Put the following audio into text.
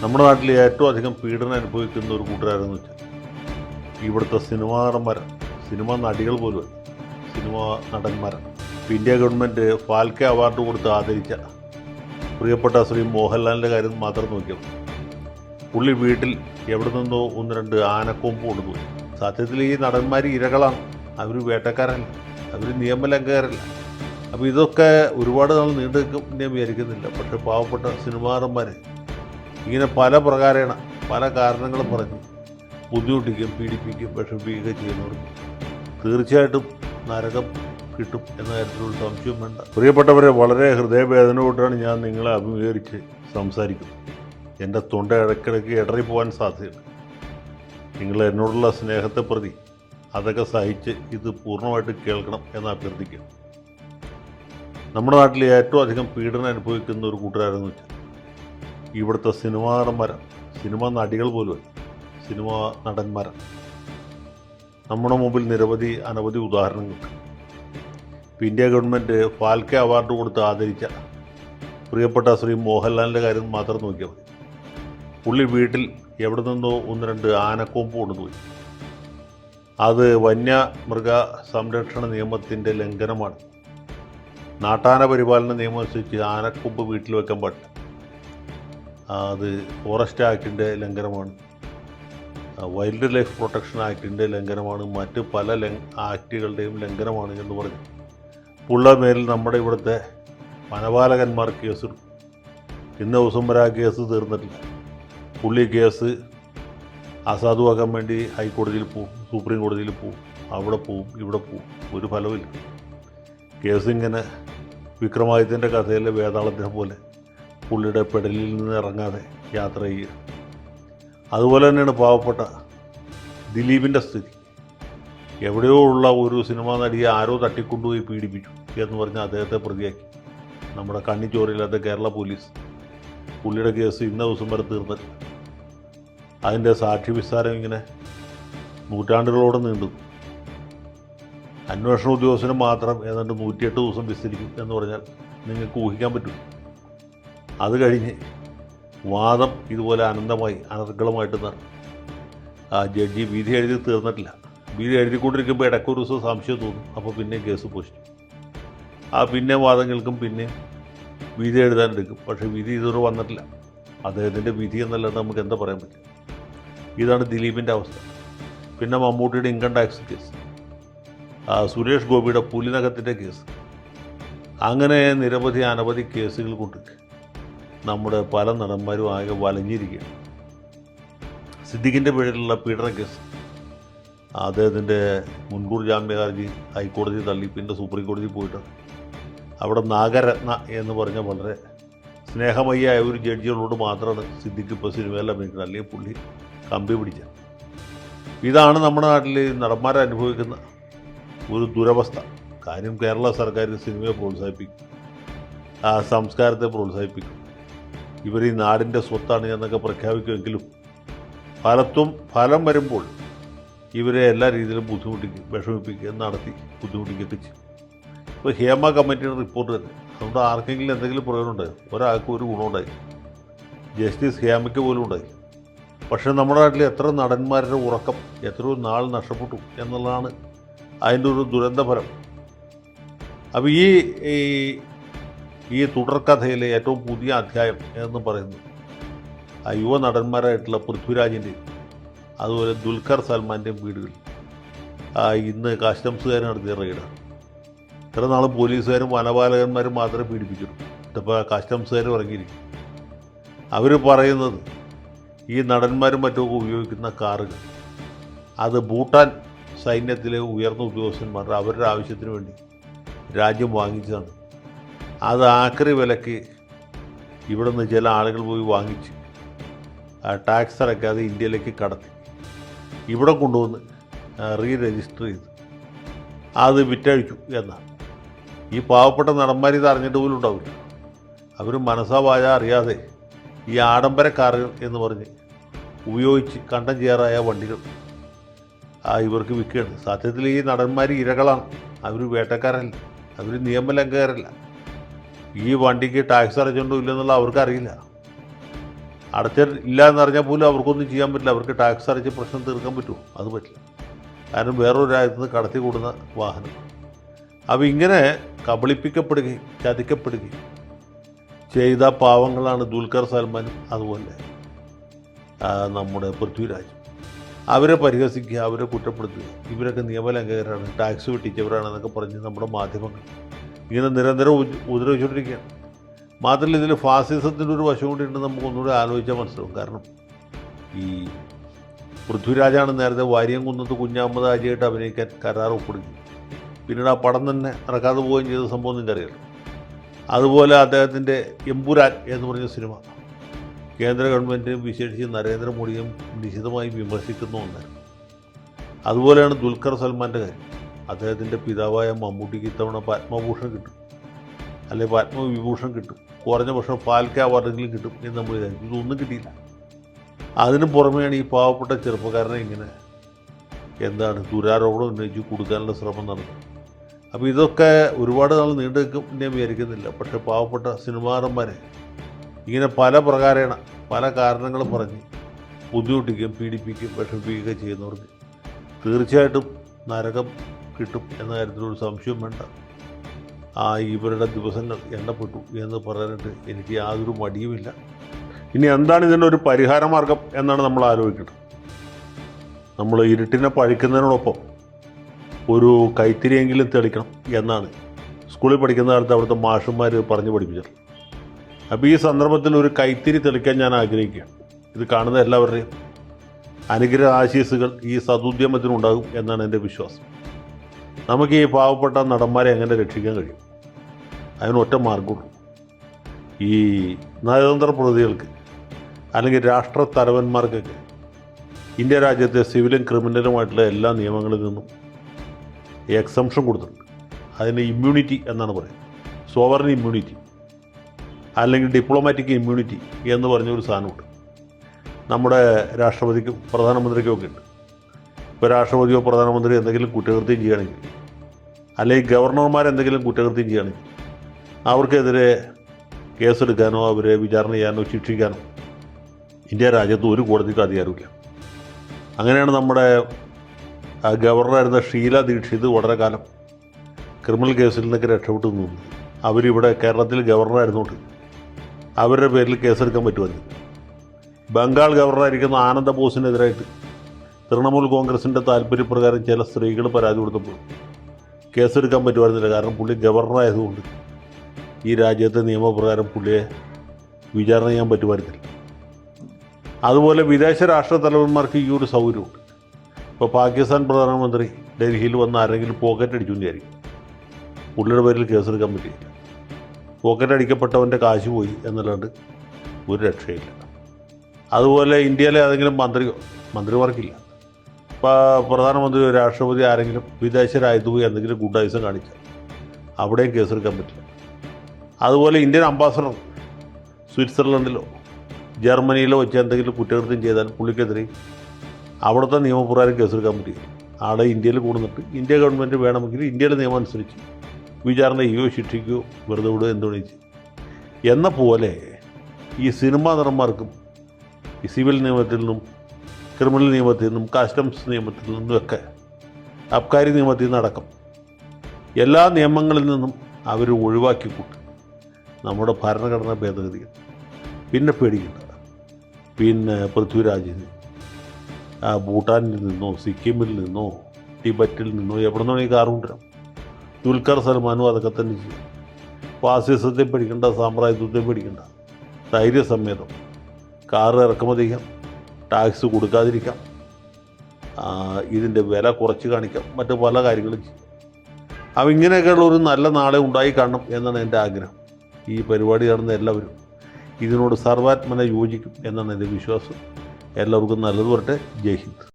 നമ്മുടെ നാട്ടിൽ ഏറ്റവും അധികം പീഡനം അനുഭവിക്കുന്ന ഒരു കൂട്ടുകാരെന്ന് വെച്ചാൽ ഇവിടുത്തെ സിനിമാ സിനിമ നടികൾ പോലും സിനിമാ നടന്മാരാണ്. ഇപ്പം ഇന്ത്യ ഗവൺമെന്റ് ഫാൽക്കെ അവാർഡ് കൊടുത്ത് ആദരിച്ച പ്രിയപ്പെട്ട ശ്രീ മോഹൻലാലിന്റെ കാര്യം മാത്രം നോക്കിയത് പുള്ളി വീട്ടിൽ എവിടെ നിന്നോ ഒന്ന് രണ്ട് ആനക്കൊമ്പ് കൊണ്ടുപോയി. സത്യത്തിൽ ഈ നടന്മാർ ഇരകളാണ്. അവർ വേട്ടക്കാരല്ല. അവർ നിയമലംഘകരല്ല. അപ്പോൾ ഇതൊക്കെ ഒരുപാട് നാൾ നീണ്ടു നിൽക്കും ഞാൻ വിചാരിക്കുന്നില്ല. പക്ഷേ പാവപ്പെട്ട സിനിമാറന്മാർ ഇങ്ങനെ പല പ്രകാരേണ പല കാരണങ്ങളും പറഞ്ഞ് ബുദ്ധിമുട്ടിക്കും പീഡിപ്പിക്കും വിഷമിപ്പിക്കുകയൊക്കെ ചെയ്യുന്നവർക്ക് തീർച്ചയായിട്ടും നരകം കിട്ടും എന്ന കാര്യത്തിലൊരു സംശയം വേണ്ട. പ്രിയപ്പെട്ടവരെ വളരെ ഹൃദയവേദനയോട്ടാണ് ഞാൻ നിങ്ങളെ അഭിമുഖീകരിച്ച് സംസാരിക്കുന്നത്. എന്റെ തൊണ്ട ഇടയ്ക്കിടയ്ക്ക് ഇടറി പോകാൻ സാധ്യതയുണ്ട്. നിങ്ങൾ എന്നോടുള്ള സ്നേഹത്തെ പ്രതി അതൊക്കെ സഹിച്ച് ഇത് പൂർണമായിട്ട് കേൾക്കണം എന്ന് അഭ്യർത്ഥിക്കുക നമ്മുടെ നാട്ടിൽ ഏറ്റവും അധികം പീഡനം അനുഭവിക്കുന്ന ഒരു കൂട്ടുകാരെന്ന് വെച്ചാൽ ഇവിടുത്തെ സിനിമാ നടന്മാരാണ് സിനിമാ നടികൾ പോലും സിനിമാ നടന്മാരാണ് നമ്മുടെ മുമ്പിൽ നിരവധി അനവധി ഉദാഹരണങ്ങൾ. ഇപ്പം ഇന്ത്യ ഗവൺമെന്റ് ഫാൽക്കെ അവാർഡ് കൊടുത്ത് ആദരിച്ച പ്രിയപ്പെട്ട ശ്രീ മോഹൻലാലിന്റെ കാര്യം മാത്രം നോക്കിയാൽ മതി. പുള്ളി വീട്ടിൽ എവിടെ നിന്നോ ഒന്ന് രണ്ട് ആനക്കൊമ്പ് കൊണ്ടുപോയി. അത് വന്യമൃഗ സംരക്ഷണ നിയമത്തിന്റെ ലംഘനമാണ്. നാട്ടാന പരിപാലന നിയമം അനുസരിച്ച് ആനക്കൊമ്പ് വീട്ടിൽ വെക്കാൻ പാടില്ല. അത് ഫോറസ്റ്റ് ആക്ടിന്റെ ലംഘനമാണ്. വൈൽഡ് ലൈഫ് പ്രൊട്ടക്ഷൻ ആക്ടിന്റെ ലംഘനമാണ്. മറ്റ് പല ആക്റ്റുകളുടെയും ലംഘനമാണ് എന്ന് പറഞ്ഞു. പുള്ള മേലിൽ നമ്മുടെ ഇവിടുത്തെ വനപാലകന്മാർ കേസെടുക്കും ഇന്ന ദിവസം വരെ ആ കേസ് തീർന്നിട്ടില്ല. പുള്ളി കേസ് അസാധുവാക്കാൻ വേണ്ടി ഹൈക്കോടതിയിൽ പോവും സുപ്രീം കോടതിയിൽ പോവും അവിടെ പോവും ഇവിടെ പോവും ഒരു ഫലവുമില്ല. കേസ് ഇങ്ങനെ വിക്രമാദിത്യന്റെ കഥയിലെ വേതാളത്തിനെ പോലെ പുള്ളിയുടെ പെടലിൽ നിന്ന് ഇറങ്ങാതെ യാത്ര ചെയ്യുക. അതുപോലെ തന്നെയാണ് പാവപ്പെട്ട ദിലീപിന്റെ സ്ഥിതി. എവിടെയോ ഉള്ള ഒരു സിനിമാ നടിയെ ആരോ തട്ടിക്കൊണ്ടുപോയി പീഡിപ്പിച്ചു എന്ന് പറഞ്ഞ് അദ്ദേഹത്തെ പ്രതിയാക്കി. നമ്മുടെ കണ്ണി ചോറില്ലാത്ത കേരള പോലീസ് പുള്ളിയുടെ കേസ് ഇന്ന ദിവസം വരെ തീർന്നിട്ടില്ല അതിന്റെ സാക്ഷി വിസ്താരം ഇങ്ങനെ നൂറ്റാണ്ടുകളോടെ നീണ്ടു. അന്വേഷണ ഉദ്യോഗസ്ഥന് മാത്രം ഏതാണ്ട് നൂറ്റിയെട്ട് ദിവസം വിസ്തരിക്കും എന്ന് പറഞ്ഞാൽ നിങ്ങൾക്ക് ഊഹിക്കാൻ പറ്റും. അത് കഴിഞ്ഞ് വാദം ഇതുപോലെ അനന്തമായി അനർഗളമായിട്ട് ആ ജഡ്ജി വിധി എഴുതി തീർന്നിട്ടില്ല. വിധി എഴുതിക്കൊണ്ടിരിക്കുമ്പോൾ ഇടയ്ക്കൊരു ദിവസം സംശയം തോന്നും. അപ്പോൾ പിന്നെ കേസ് പോസ്റ്റ്. ആ പിന്നെ വാദങ്ങൾക്കും പിന്നെ വിധി എഴുതാൻ എടുക്കും. പക്ഷേ വിധി ഇതുവരെ വന്നിട്ടില്ല. അദ്ദേഹത്തിന്റെ വിധി എന്നല്ലാതെ നമുക്ക് എന്താ പറയാൻ പറ്റും ഇതാണ് ദിലീപിന്റെ അവസ്ഥ. പിന്നെ മമ്മൂട്ടിയുടെ ഇൻകം ടാക്സ് കേസ് സുരേഷ് ഗോപിയുടെ പുലിനകത്തിന്റെ കേസ് അങ്ങനെ നിരവധി അനവധി കേസുകൾ കൊണ്ട് നമ്മുടെ പല നടന്മാരും ആകെ വലഞ്ഞിരിക്കുകയാണ് സിദ്ദിഖിന്റെ പേരിലുള്ള പീഡന കേസ്. അദ്ദേഹത്തിന്റെ മുൻകൂർ ജാമ്യഹർജി ഹൈക്കോടതി തള്ളി പിന്നെ സുപ്രീം കോടതി പോയിട്ട്. അവിടെ നാഗരത്ന എന്ന് പറഞ്ഞ വളരെ സ്നേഹമയ്യായ ഒരു ജഡ്ജികളോട് മാത്രമാണ് സിദ്ദിഖ് ഇപ്പോൾ സിനിമയിൽ അഭിനയിക്കുന്നത്. അല്ലെങ്കിൽ പുള്ളി കമ്പി പിടിച്ച. ഇതാണ് നമ്മുടെ നാട്ടിൽ നടന്മാരെ അനുഭവിക്കുന്ന ഒരു ദുരവസ്ഥ. കാര്യം കേരള സർക്കാർ സിനിമയെ പ്രോത്സാഹിപ്പിക്കും. ആ സംസ്കാരത്തെ പ്രോത്സാഹിപ്പിക്കും. ഇവർ ഈ നാടിന്റെ സ്വത്താണ് എന്നൊക്കെ പ്രഖ്യാപിക്കുമെങ്കിലും ഫലത്തും ഫലം വരുമ്പോൾ ഇവരെ എല്ലാ രീതിയിലും ബുദ്ധിമുട്ടിക്കും വിഷമിപ്പിക്കുക നടത്തി ബുദ്ധിമുട്ടിക്കുകയൊക്കെ ചെയ്യും ഇപ്പോൾ ഹേമ കമ്മിറ്റിയുടെ റിപ്പോർട്ട് തന്നെ. അതുകൊണ്ട് ആർക്കെങ്കിലും എന്തെങ്കിലും പ്രയോജനം ഉണ്ടായി. ഒരാൾക്കും ഒരു ഗുണമുണ്ടായി ജസ്റ്റിസ് ഹേമയ്ക്ക് പോലും ഉണ്ടായി. പക്ഷേ നമ്മുടെ നാട്ടിൽ എത്ര നടന്മാരുടെ ഉറക്കം എത്രയോ നാൾ നഷ്ടപ്പെട്ടു എന്നുള്ളതാണ് അതിന്റെ ഒരു ദുരന്തഫലം. അപ്പോൾ ഈ ഈ തുടർക്കഥയിലെ ഏറ്റവും പുതിയ അധ്യായം എന്ന് പറയുന്നത് ആ യുവ നടന്മാരായിട്ടുള്ള പൃഥ്വിരാജിന്റെയും അതുപോലെ ദുൽഖർ സൽമാന്റെയും വീടുകളിൽ ഇന്ന് കസ്റ്റംസുകാർ നടത്തിയ റെയ്ഡാണ് ഇത്ര നാളും പോലീസുകാരും വനപാലകന്മാരും മാത്രമേ പീഡിപ്പിച്ചിട്ടുള്ളൂ. ഇതിപ്പോൾ കസ്റ്റംസുകാർ ഇറങ്ങിയിരിക്കും അവർ പറയുന്നത് ഈ നടന്മാരും മറ്റുമൊക്കെ ഉപയോഗിക്കുന്ന കാറുകൾ അത് ഭൂട്ടാൻ സൈന്യത്തിലെ ഉയർന്ന ഉദ്യോഗസ്ഥന്മാർ അവരുടെ ആവശ്യത്തിന് വേണ്ടി രാജ്യം വാങ്ങിച്ചതാണ്. അത് ആക്രി വിലക്ക് ഇവിടെ നിന്ന് ചില ആളുകൾ പോയി വാങ്ങിച്ച് ടാക്സ് അടയ്ക്കാതെ ഇന്ത്യയിലേക്ക് കടത്തി. ഇവിടെ കൊണ്ടുവന്ന് റീ രജിസ്റ്റർ ചെയ്ത്. അത് വിറ്റഴിച്ചു എന്നാണ്. ഈ പാവപ്പെട്ട നടന്മാർ ഇത് അറിഞ്ഞിട്ട് പോലും ഉണ്ടാവില്ല. അവർ മനസ്സാ വായ അറിയാതെ ഈ ആഡംബര കാറുകൾ എന്ന് പറഞ്ഞ് ഉപയോഗിച്ച് കണ്ടം ചെയ്യാറായ വണ്ടികൾ ആ ഇവർക്ക് വിൽക്കുകയാണ്. സത്യത്തിൽ ഈ നടന്മാർ ഇരകളാണ്. അവർ വേട്ടക്കാരല്ല. അവർ നിയമലംഘകരല്ല. ഈ വണ്ടിക്ക് ടാക്സ് അടച്ചുകൊണ്ടോ ഇല്ലെന്നുള്ള അവർക്ക് അറിയില്ല അടച്ച ഇല്ല എന്നറിഞ്ഞാൽ പോലും അവർക്കൊന്നും ചെയ്യാൻ പറ്റില്ല. അവർക്ക് ടാക്സ് അടച്ച് പ്രശ്നം തീർക്കാൻ പറ്റുമോ? അത് പറ്റില്ല. കാരണം വേറൊരു രാജ്യത്ത് നിന്ന് കടത്തി കൂടുന്ന വാഹനം. അപ്പോൾ ഇങ്ങനെ കബളിപ്പിക്കപ്പെടുകയും ചതിക്കപ്പെടുകയും ചെയ്ത പാവങ്ങളാണ് ദുൽഖർ സൽമാനും അതുപോലെ നമ്മുടെ പൃഥ്വിരാജ്. അവരെ പരിഹസിക്കുക അവരെ കുറ്റപ്പെടുത്തുക. ഇവരൊക്കെ നിയമലംഘകരാണ് ടാക്സ് വെട്ടിച്ചവരാണെന്നൊക്കെ പറഞ്ഞ് നമ്മുടെ മാധ്യമങ്ങൾ ഇങ്ങനെ നിരന്തരം ഉപദ്രവിച്ചുകൊണ്ടിരിക്കുകയാണ് മാത്രമല്ല ഇതിൽ ഫാസിസത്തിന്റെ ഒരു വശം കൂടി ഉണ്ട് നമുക്ക് ഒന്നുകൂടി ആലോചിച്ചാൽ മനസ്സിലാവും. കാരണം ഈ പൃഥ്വിരാജാണ് നേരത്തെ വാര്യം കുന്നത്ത് കുഞ്ഞാമ്മദ് ആജിയായിട്ട് അഭിനയിക്കാൻ കരാർ ഒപ്പിടുകയും പിന്നീട് ആ പടം തന്നെ നടക്കാതെ പോവുകയും ചെയ്ത സംഭവം നിങ്ങൾക്കറിയാലോ അതുപോലെ അദ്ദേഹത്തിന്റെ എമ്പുരാൻ എന്ന് പറഞ്ഞ സിനിമ കേന്ദ്ര ഗവൺമെന്റിനും വിശേഷിച്ച് നരേന്ദ്രമോദിയും നിശിതമായി വിമർശിക്കുന്ന ഒന്നായിരുന്നു. അതുപോലെയാണ് ദുൽഖർ സൽമാന്റെ കാര്യം. അദ്ദേഹത്തിന്റെ പിതാവായ മമ്മൂട്ടിക്ക് ഇത്തവണ പത്മഭൂഷൺ കിട്ടും. അല്ലെങ്കിൽ പത്മവിഭൂഷൺ കിട്ടും. കുറഞ്ഞ പക്ഷം ഫാൽക്ക അവാർഡെങ്കിലും കിട്ടും എന്ന് നമ്മൾ വിചാരിച്ചു ഇതൊന്നും കിട്ടിയില്ല. അതിനു പുറമെയാണ് ഈ പാവപ്പെട്ട ചെറുപ്പക്കാരനെ ഇങ്ങനെ എന്താണ് ദുരാരോപണം ഉന്നയിച്ച് കൊടുക്കാനുള്ള ശ്രമം നടന്നത്. അപ്പോൾ ഇതൊക്കെ ഒരുപാട് നാൾ നീണ്ടു നിൽക്കും ഞാൻ വിചാരിക്കുന്നില്ല. പക്ഷേ പാവപ്പെട്ട സിനിമാറന്മാരെ ഇങ്ങനെ പല പ്രകാരേണ പല കാരണങ്ങൾ പറഞ്ഞ് ബുദ്ധിമുട്ടിക്കുകയും പീഡിപ്പിക്കുകയും വിഷമിപ്പിക്കുകയും ചെയ്യുന്നവർക്ക് തീർച്ചയായിട്ടും നരകം കിട്ടും എന്ന കാര്യത്തിലൊരു സംശയം വേണ്ട. ആ ഇവരുടെ ദിവസങ്ങൾ എണ്ണപ്പെട്ടു എന്ന് പറയാനായിട്ട് എനിക്ക് യാതൊരു മടിയുമില്ല. ഇനി എന്താണ് ഇതിന്റെ ഒരു പരിഹാര മാർഗം എന്നാണ് നമ്മൾ ആലോചിക്കുന്നത് നമ്മൾ ഇരുട്ടിനെ പഴിക്കുന്നതിനോടൊപ്പം ഒരു കൈത്തിരിയെങ്കിലും തെളിക്കണം എന്നാണ് സ്കൂളിൽ പഠിക്കുന്ന കാലത്ത് അവിടുത്തെ മാഷന്മാർ പറഞ്ഞു പഠിപ്പിച്ചത്. അപ്പോൾ ഈ സന്ദർഭത്തിൽ ഒരു കൈത്തിരി തെളിക്കാൻ ഞാൻ ആഗ്രഹിക്കുകയാണ്. ഇത് കാണുന്ന എല്ലാവരുടെയും അനുഗ്രഹ ആശീസുകൾ ഈ സതുദ്യമത്തിനുണ്ടാകും എന്നാണ് എന്റെ വിശ്വാസം. നമുക്ക് ഈ പാവപ്പെട്ട നടന്മാരെ എങ്ങനെ രക്ഷിക്കാൻ കഴിയും? അതിനൊറ്റ മാർഗമുള്ളൂ ഈ നയതന്ത്ര പ്രതികൾക്ക് അല്ലെങ്കിൽ രാഷ്ട്ര തലവന്മാർക്കൊക്കെ ഇന്ത്യ രാജ്യത്തെ സിവിലും ക്രിമിനലുമായിട്ടുള്ള എല്ലാ നിയമങ്ങളിൽ നിന്നും എക്സംഷൻ കൊടുത്തിട്ടുണ്ട്. അതിന് ഇമ്മ്യൂണിറ്റി എന്നാണ് പറയുന്നത്. സോവറിൻ ഇമ്മ്യൂണിറ്റി അല്ലെങ്കിൽ ഡിപ്ലോമാറ്റിക് ഇമ്മ്യൂണിറ്റി എന്ന് പറഞ്ഞൊരു സാധനമുണ്ട്. നമ്മുടെ രാഷ്ട്രപതിക്കും പ്രധാനമന്ത്രിക്കും ഒക്കെ ഉണ്ട്. ഇപ്പോൾ രാഷ്ട്രപതിയോ പ്രധാനമന്ത്രിയോ എന്തെങ്കിലും കുറ്റകൃത്യം ചെയ്യുകയാണെങ്കിൽ അല്ലെങ്കിൽ ഗവർണർമാർ എന്തെങ്കിലും കുറ്റകൃത്യം ചെയ്യുകയാണെങ്കിൽ അവർക്കെതിരെ കേസെടുക്കാനോ അവരെ വിചാരണ ചെയ്യാനോ ശിക്ഷിക്കാനോ ഇന്ത്യ രാജ്യത്ത് ഒരു കോടതിക്ക് അധികാരമില്ല. അങ്ങനെയാണ് നമ്മുടെ ഗവർണറായിരുന്ന ഷീല ദീക്ഷിത് വളരെ കാലം ക്രിമിനൽ കേസിൽ നിന്നൊക്കെ രക്ഷപ്പെട്ടു നിന്നു അവരിവിടെ കേരളത്തിൽ ഗവർണറായിരുന്നുകൊണ്ട് അവരുടെ പേരിൽ കേസെടുക്കാൻ പറ്റുമായിരുന്നു. ബംഗാൾ ഗവർണറായിരിക്കുന്ന ആനന്ദ ബോസിനെതിരായിട്ട് തൃണമൂൽ കോൺഗ്രസിന്റെ താല്പര്യപ്രകാരം ചില സ്ത്രീകൾ പരാതി കൊടുത്തപ്പോൾ കേസെടുക്കാൻ പറ്റുമായിരുന്നില്ല. കാരണം പുള്ളി ഗവർണറായതുകൊണ്ട് ഈ രാജ്യത്തെ നിയമപ്രകാരം പുള്ളിയെ വിചാരണ ചെയ്യാൻ പറ്റുമായിരുന്നില്ല. അതുപോലെ വിദേശ രാഷ്ട്ര തലവന്മാർക്ക് ഈ ഒരു സൗകര്യമുണ്ട്. ഇപ്പോൾ പാകിസ്ഥാൻ പ്രധാനമന്ത്രി ഡൽഹിയിൽ വന്ന് ആരെങ്കിലും പോക്കറ്റ് അടിച്ചു വിചാരിക്കും. പുള്ളിയുടെ പേരിൽ കേസെടുക്കാൻ പറ്റില്ല പോക്കറ്റ് അടിക്കപ്പെട്ടവന്റെ കാശ് പോയി എന്നല്ലാണ്ട് ഒരു രക്ഷയില്ല. അതുപോലെ ഇന്ത്യയിലെ ഏതെങ്കിലും മന്ത്രിയോ? മന്ത്രിമാർക്കില്ല. പ്രധാനമന്ത്രിയോ രാഷ്ട്രപതി ആരെങ്കിലും വിദേശ രാജ്യത്ത് പോയി എന്തെങ്കിലും ഗുഡായുസം കാണിക്കാം അവിടെയും കേസെടുക്കാൻ പറ്റില്ല. അതുപോലെ ഇന്ത്യൻ അംബാസഡർ സ്വിറ്റ്സർലൻഡിലോ ജർമ്മനിയിലോ വെച്ച് എന്തെങ്കിലും കുറ്റകൃത്യം ചെയ്താൽ പുള്ളിക്കെതിരെ അവിടുത്തെ നിയമപ്രകാരം കേസെടുക്കാൻ പറ്റില്ല. ആളെ ഇന്ത്യയിൽ കൂടുന്നിട്ട് ഇന്ത്യ ഗവൺമെന്റ് വേണമെങ്കിൽ ഇന്ത്യയുടെ നിയമം അനുസരിച്ച് വിചാരണ ചെയ്യുകയോ ശിക്ഷിക്കുകയോ വെറുതെ വിടുകയോ എന്തുകൊണ്ട് ചെയ്യും. എന്ന പോലെ ഈ സിനിമാ നടന്മാർക്കും ഈ സിവിൽ നിയമത്തിൽ നിന്നും ക്രിമിനൽ നിയമത്തിൽ നിന്നും കസ്റ്റംസ് നിയമത്തിൽ നിന്നുമൊക്കെ അബ്കാരി നിയമത്തിൽ നിന്നടക്കം എല്ലാ നിയമങ്ങളിൽ നിന്നും അവർ ഒഴിവാക്കി കൂട്ടി. നമ്മുടെ ഭരണഘടനാ ഭേദഗതികൾ പിന്നെ പേടിക്കണ്ട. പിന്നെ പൃഥ്വിരാജിന് ഭൂട്ടാനിൽ നിന്നോ സിക്കിമിൽ നിന്നോ ടിബറ്റിൽ നിന്നോ എവിടെ നിന്നോ ഈ കാർ കൊണ്ടുവരാം ദുൽഖർ സൽമാനും അതൊക്കെ തന്നെ ചെയ്യും. ഫാസിസത്തെ പേടിക്കണ്ട സാമ്രാജ്യത്വത്തെ പേടിക്കണ്ട. ധൈര്യസമേതം. കാറ് ഇറക്കുമതി ചെയ്യാം. ടാക്സ് കൊടുക്കാതിരിക്കാം. ഇതിന്റെ വില കുറച്ച് കാണിക്കാം. മറ്റു പല കാര്യങ്ങളും ചെയ്യും. അപ്പം ഇങ്ങനെയൊക്കെയുള്ള ഒരു നല്ല നാളെ ഉണ്ടായി കാണണം എന്നാണ് എന്റെ ആഗ്രഹം. ഈ പരിപാടി നടന്ന എല്ലാവരും ഇതിനോട് സർവാത്മന യോജിക്കും എന്നാണ് എന്റെ വിശ്വാസം. എല്ലാവർക്കും നല്ലത് വരട്ടെ. ജയ് ഹിന്ദ്.